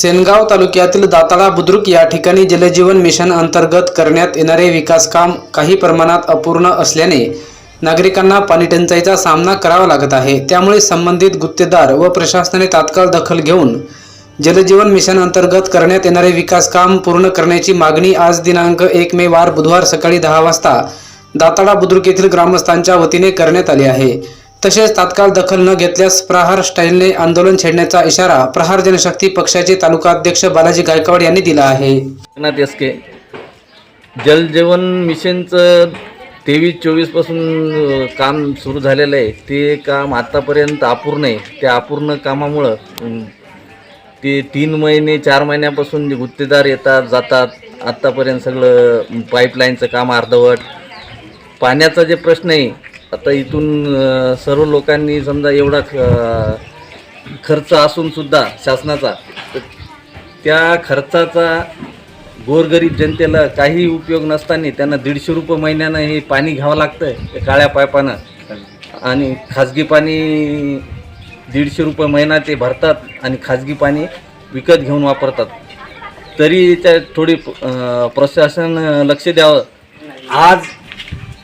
सेनगाव तालुक्यातील दाताळा बुद्रुक या ठिकाणी जलजीवन मिशन अंतर्गत करण्यात येणारे विकास काम काही प्रमाणात अपूर्ण असल्याने नागरिकांना पाणीटंचाईचा सामना करावा लागत आहे. त्यामुळे संबंधित गुत्तेदार व प्रशासनाने तात्काळ दखल घेऊन जलजीवन मिशन अंतर्गत करण्यात येणारे विकास काम पूर्ण करण्याची मागणी आज दिनांक एक मे वार बुधवार सकाळी दहा वाजता दाताळा बुद्रुक येथील ग्रामस्थांच्या वतीने करण्यात आली आहे. तसेच तात्काळ दखल न घेतल्यास प्रहार स्टाईलने आंदोलन छेडण्याचा इशारा प्रहार जनशक्ती पक्षाचे तालुका अध्यक्ष बालाजी गायकवाड यांनी दिला आहे. एकनाथ एसके जलजीवन मिशनचं तेवीस चोवीसपासून काम सुरू झालेलं आहे. ते काम आत्तापर्यंत अपूर्ण आहे. त्या अपूर्ण कामामुळं ते तीन महिने चार महिन्यापासून जे गुत्तेदार येतात जातात. आत्तापर्यंत सगळं पाईपलाईनचं काम अर्धवट. पाण्याचा जे प्रश्न आहे आता इथून सर्व लोकांनी समजा एवढा ख- खर्च असूनसुद्धा शासनाचा तर त्या खर्चाचा गोरगरीब जनतेला काही उपयोग नसताना त्यांना दीडशे रुपये महिन्यानं हे पाणी घ्यावं लागतं आहे काळ्या पायपानं आणि खाजगी पाणी दीडशे रुपये महिना ते भरतात आणि खाजगी पाणी विकत घेऊन वापरतात. तरी त्या थोडी प्रशासन लक्ष द्यावं. आज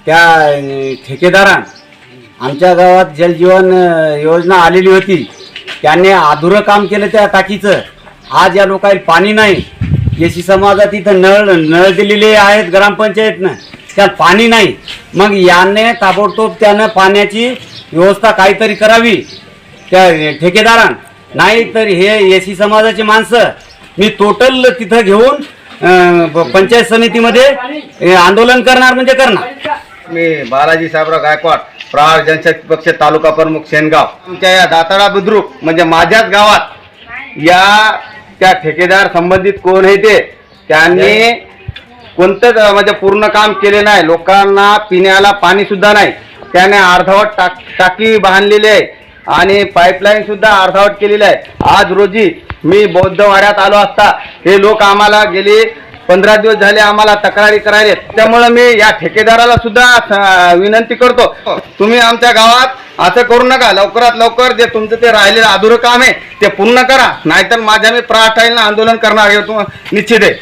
त्या अ, ठेकेदारान आमच्या गावात जलजीवन अ, योजना आलेली होती. त्यांनी अधुरं काम केलं त्या टाकीचं. आज या लोकांना पाणी नाही. येशी समाजात इथं नळ नळ दिलेले आहेत ग्रामपंचायतनं. त्यात पाणी नाही. मग याने ताबडतोब त्यानं पाण्याची व्यवस्था काहीतरी करावी. त्या ठेकेदारान. नाही तर हे एसी समाजाची माणसं मी टोटल तिथं घेऊन प- पंचायत समितीमध्ये आंदोलन करणार म्हणजे करणार. मी बालाजी साहेबराव गायकवाड प्रहार जनशक्ती पक्ष तालुका प्रमुख शेनगाव. आमच्या या दाताळा बुद्रुक म्हणजे माझ्याच गावात या त्या ठेकेदार संबंधित कोण आहे ते त्यांनी कोणतंच म्हणजे पूर्ण काम केले नाही. लोकांना पिण्याला पाणी सुद्धा नाही. त्याने अर्धावट टाक टाकी बांधलेली आहे. आणि पाईपलाईन सुद्धा अर्धावट केलेली आहे. आज रोजी मी बौद्ध वाड्यात आलो असता हे लोक आम्हाला गेली पंधरा दिवस झाले आम्हाला तक्रारी करायला. त्यामुळे मी या ठेकेदाराला सुद्धा विनंती करतो. तुम्ही आमच्या गावात असं करू नका. लवकरात लवकर जे तुमचं ते राहिलेलं अधुरं काम आहे ते पूर्ण करा. नाहीतर माझ्या मी प्राटाईलनं आंदोलन करणार हे निश्चित आहे.